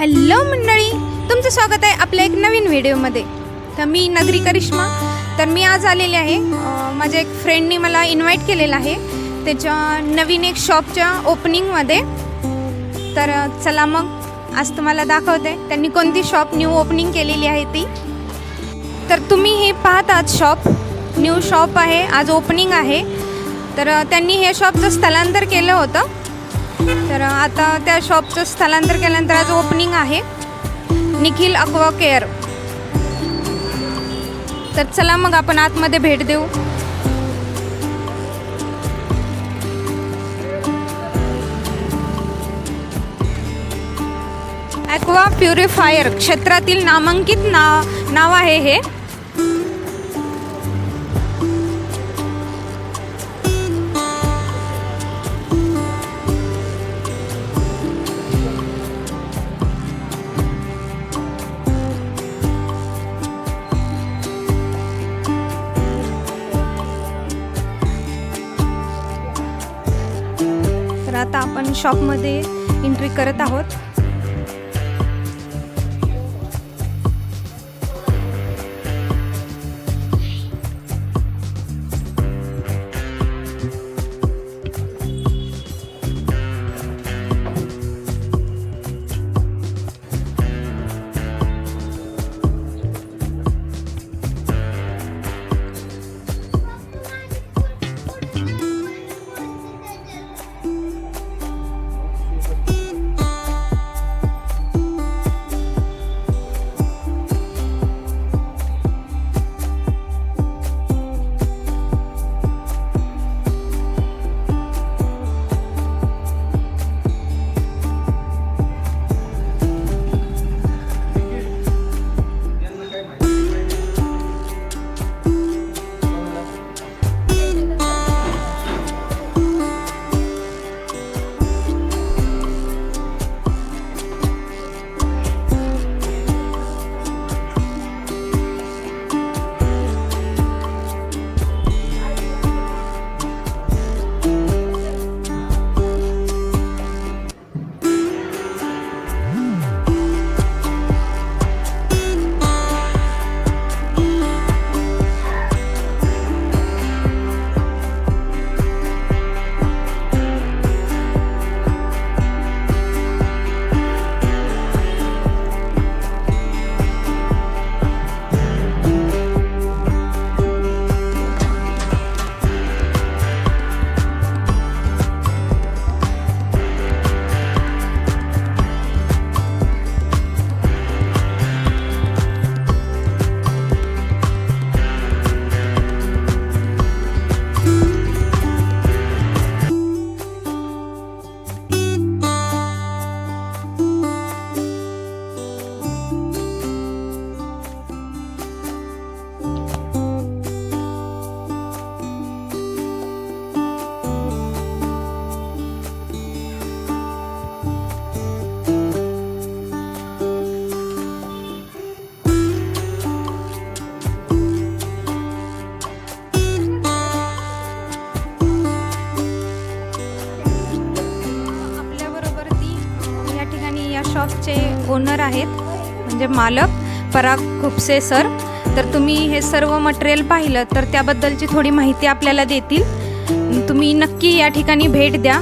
Hello मंडळी तुमचं स्वागत आहे आपल्या एक नवीन व्हिडिओमध्ये. तर मी नगरी करिश्मा. तर मी आज आलेले आहे माझ्या एक फ्रेंडनी मला इन्व्हाइट केलेलं आहे. त्याच्या नवीन एक शॉपच्या ओपनिंगमध्ये तर चला मग आज तुम्हाला दाखवते. त्यांनी कोणती शॉप न्यू ओपनिंग केलेली आहे ती. तर तुम्ही हे पाहत आहात शॉप न्यू शॉप आहे आज ओपनिंग आहे. तर त्यांनी हे शॉपचं स्थलांतर केलं होतं. तर आता त्या शॉपचं स्थलांतर केल्यानंतर आज ओपनिंग आहे. Nikhil aqua care. तर चला मग आपण आतमध्ये भेट देऊ. ॲक्वा प्युरिफायर क्षेत्रातील नामांकित नाव नाव आहे हे. शॉपमध्ये एंट्री करत आहोत. या ओनर आहेत म्हणजे मालक पराग खुपसे सर. तर तुम्ही हे सर्व मटेरियल पाहिलं तर त्याबद्दलची थोडी माहिती आपल्याला देतील. तुम्ही नक्की या ठिकाणी भेट द्या.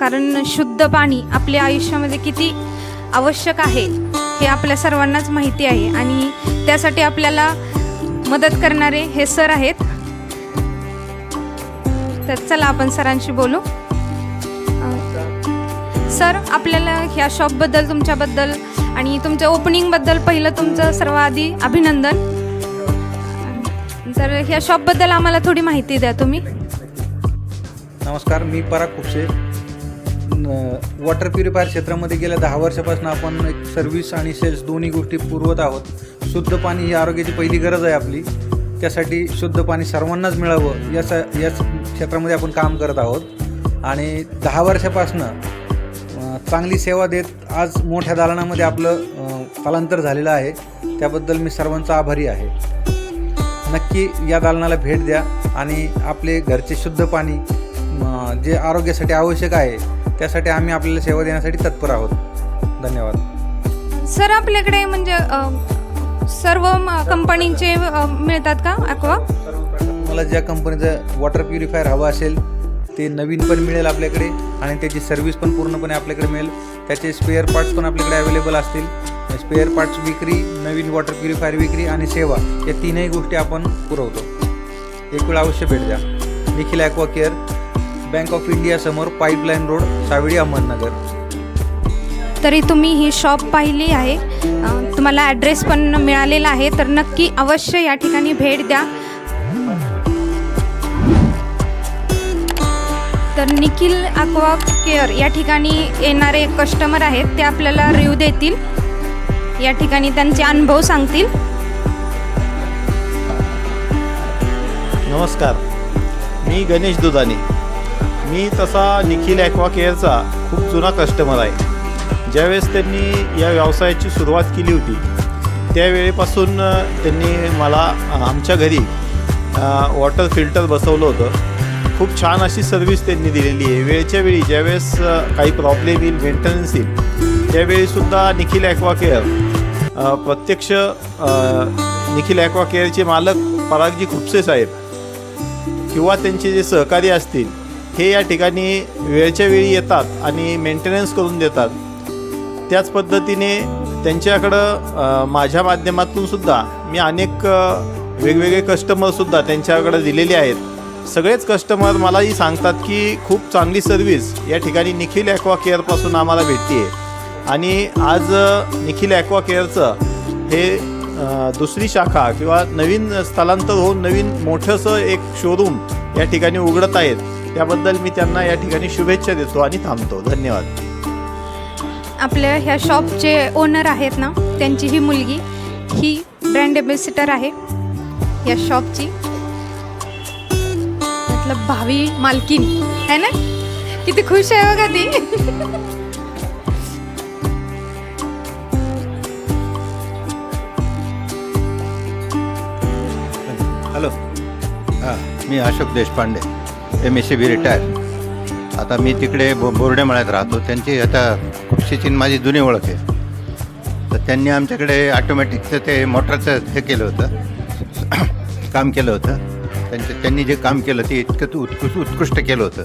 कारण शुद्ध पाणी आपल्या आयुष्यामध्ये किती आवश्यक आहे हे आपल्या सर्वांनाच माहिती आहे. आणि त्यासाठी आपल्याला मदत करणारे हे सर आहेत. तर चला आपण सरांशी बोलू. सर आपल्याला ह्या शॉपबद्दल तुमच्याबद्दल आणि तुमच्या ओपनिंगबद्दल पहिलं तुमचं सर्वाधी अभिनंदन. तर ह्या शॉपबद्दल आम्हाला थोडी माहिती द्या तुम्ही. नमस्कार मी पराग खुपसे. वॉटर प्युरिफायर क्षेत्रामध्ये गेल्या दहा वर्षापासून आपण एक सर्व्हिस आणि सेल्स दोन्ही गोष्टी पुरवत आहोत. शुद्ध पाणी ही आरोग्याची पहिली गरज आहे आपली. त्यासाठी शुद्ध पाणी सर्वांनाच मिळावं या स या क्षेत्रामध्ये आपण काम करत आहोत. आणि दहा वर्षापासनं चांगली सेवा देत आज मोठ्या दालनामध्ये आपलं स्थलांतर झालेलं आहे. त्याबद्दल मी सर्वांचा आभारी आहे. नक्की या दालनाला भेट द्या आणि आपले घरचे शुद्ध पाणी जे आरोग्यासाठी आवश्यक आहे त्यासाठी आम्ही आपल्याला सेवा देण्यासाठी तत्पर आहोत. धन्यवाद. सर आपल्याकडे म्हणजे सर्व कंपनीचे मिळतात का ॲक्वा मला ज्या कंपनीचं वॉटर प्युरिफायर हवं असेल ते नवीन पण मिळेल आपल्याकडे आणि त्याची सर्व्हिस पण पूर्णपणे आपल्याकडे मिळेल. त्याचे स्पेअर पार्ट्स पण आपल्याकडे अवेलेबल असतील. स्पेअर पार्ट्स विक्री नवीन वॉटर प्युरिफायर विक्री आणि सेवा या तीनही गोष्टी आपण पुरवतो. एक वेळ अवश्य भेट द्या. Nikhil aqua care bank of India समोर पाईपलाईन रोड सावेडी अहमदनगर. तरी तुम्ही ही शॉप पाहिली आहे. तुम्हाला ॲड्रेस पण मिळालेला आहे. तर नक्की अवश्य या ठिकाणी भेट द्या. तर निखिल अक्वा केअर या ठिकाणी येणारे कस्टमर आहेत. ते आपल्याला रिव्ह्यू देतील. या ठिकाणी त्यांचे अनुभव सांगतील. नमस्कार. मी गणेश दुधाने. मी तसा निखिल ॲक्वा केअरचा खूप जुना कस्टमर आहे. ज्यावेळेस त्यांनी या व्यवसायाची सुरुवात केली होती त्यावेळेपासून त्यांनी मला आमच्या घरी वॉटर फिल्टर बसवलं होतं. खूप छान अशी सर्व्हिस त्यांनी दिलेली आहे. वेळच्या वेळी ज्यावेळेस काही प्रॉब्लेम येईल मेंटेनन्स येईल त्यावेळीसुद्धा निखिल ॲक्वा केअर प्रत्यक्ष निखिल ॲक्वा केअरचे मालक परागजी खुपसे साहेब किंवा त्यांचे जे सहकारी असतील हे या ठिकाणी वेळच्या वेळी येतात आणि मेंटेनन्स करून देतात. त्याच पद्धतीने त्यांच्याकडं माझ्या माध्यमातून सुद्धा मी अनेक वेगवेगळे कस्टमरसुद्धा त्यांच्याकडं दिलेले आहेत. सगळेच कस्टमर मलाही सांगतात की खूप चांगली सर्व्हिस या ठिकाणी निखिल ॲक्वा केअरपासून आम्हाला भेटते आहे आणि आज निखिल ॲक्वा केअरचं हे दुसरी शाखा किंवा नवीन स्थलांतर होऊन नवीन मोठंसं एक शोरूम या ठिकाणी उघडत आहेत. त्याबद्दल मी त्यांना या ठिकाणी शुभेच्छा देतो आणि थांबतो. धन्यवाद. आपल्या ह्या शॉपचे ओनर आहेत ना त्यांची ही मुलगी ही ब्रँड एम्बेसिटर आहे या शॉपची मतलब भावी मालकीन है ना? किती खुश आहे बघा ती. हॅलो हां मी Ashok Deshpande M S C B retire आता मी तिकडे बो बोर्डेमळ्यात राहतो. त्यांची आता खुपशीची माझी जुनी ओळख आहे. तर त्यांनी आमच्याकडे ऑटोमॅटिकचं ते मोटरचं हे केलं होतं. काम केलं होतं. त्यांचं त्यांनी जे काम केलं ते इतकं उत्कृष्ट उत्कृष्ट केलं होतं.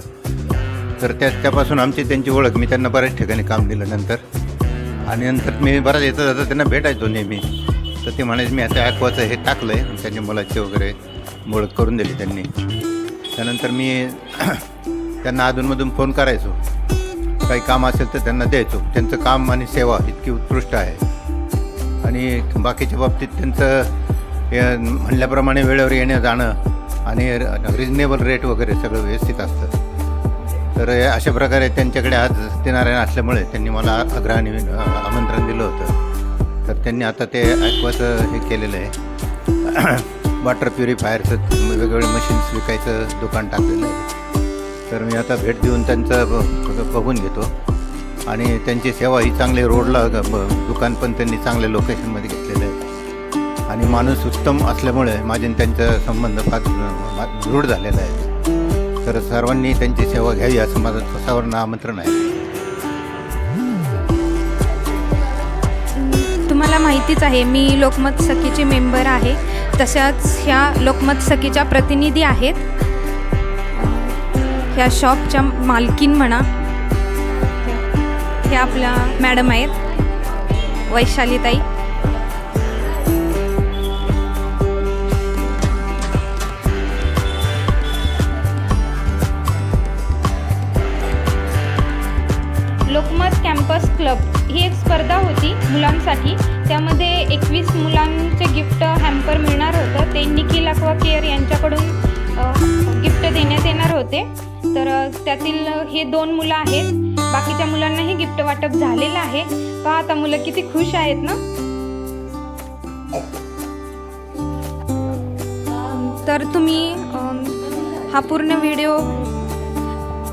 तर त्या त्यापासून आमची त्यांची ओळख. मी त्यांना बऱ्याच ठिकाणी काम दिलं नंतर. आणि नंतर मी बराच येतं जातं त्यांना भेटायचो नेहमी. तर ते म्हणायचे मी आता ॲक्वाचं हे टाकलं आहे त्यांच्या मुलाची वगैरे ओळख करून दिली त्यांनी. त्यानंतर मी त्यांना अधूनमधून फोन करायचो. काही काम असेल तर त्यांना द्यायचो. त्यांचं काम आणि सेवा इतकी उत्कृष्ट आहे. आणि बाकीच्या बाबतीत त्यांचं म्हणल्याप्रमाणे वेळेवर येणं जाणं आणि रिजनेबल रेट वगैरे सगळं व्यवस्थित असतं. तर अशा प्रकारे त्यांच्याकडे आज सत्यनारायण असल्यामुळे त्यांनी मला आग्रहाने आमंत्रण दिलं होतं. तर त्यांनी आता ते ॲक्वाचं हे केलेलं आहे. वॉटर प्युरिफायरचं वेगवेगळे मशीन्स विकायचं दुकान टाकलेलं आहे. तर मी आता भेट देऊन त्यांचं बघून घेतो. आणि त्यांची सेवा ही चांगली रोडला ब- दुकान पण त्यांनी चांगल्या लोकेशनमध्ये घेतलेलं आहे. आणि माणूस उत्तम असल्यामुळे माझे त्यांचा संबंध फार दृढ झालेला आहे. तर सर्वांनी त्यांची सेवा घ्यावी असं माझं स्वतःवर आमंत्रण आहे. तुम्हाला माहितीच आहे मी लोकमत सखीचे मेंबर आहे. तशाच ह्या लोकमत सखीच्या प्रतिनिधी आहेत. ह्या शॉपच्या मालकीन म्हणा. ह्या आपल्या मॅडम आहेत वैशालीताई. कॅम्पस क्लब ही एक स्पर्धा होती मुलांसाठी. त्यामध्ये एकवीस मुलांचे गिफ्ट हॅम्पर मिळणार होतं. ते निखिल अक्वा केअर यांच्याकडून गिफ्ट देण्यात येणार होते. तर त्यातील हे दोन मुलं आहेत. बाकीच्या मुलांनाही गिफ्ट वाटप झालेलं आहे. पहा आता मुलं किती खुश आहेत ना? तर तुम्ही हा पूर्ण व्हिडिओ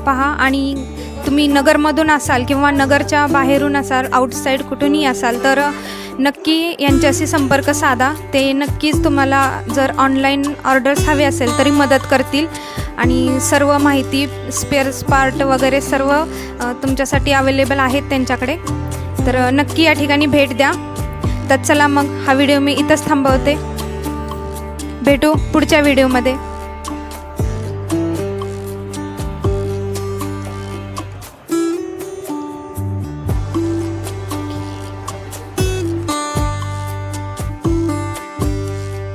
पहा आणि तुम्ही नगरमधून असाल किंवा नगरच्या बाहेरून असाल आउटसाईड कुठूनही असाल तर नक्की यांच्याशी संपर्क साधा. ते नक्कीच तुम्हाला जर ऑनलाईन ऑर्डर्स हवे असेल तरी मदत करतील. आणि सर्व माहिती स्पेअर्स पार्ट वगैरे सर्व तुमच्यासाठी अवेलेबल आहेत त्यांच्याकडे. तर नक्की या ठिकाणी भेट द्या. तर चला मग हा व्हिडिओ मी इथंच थांबवते. भेटू पुढच्या व्हिडिओमध्ये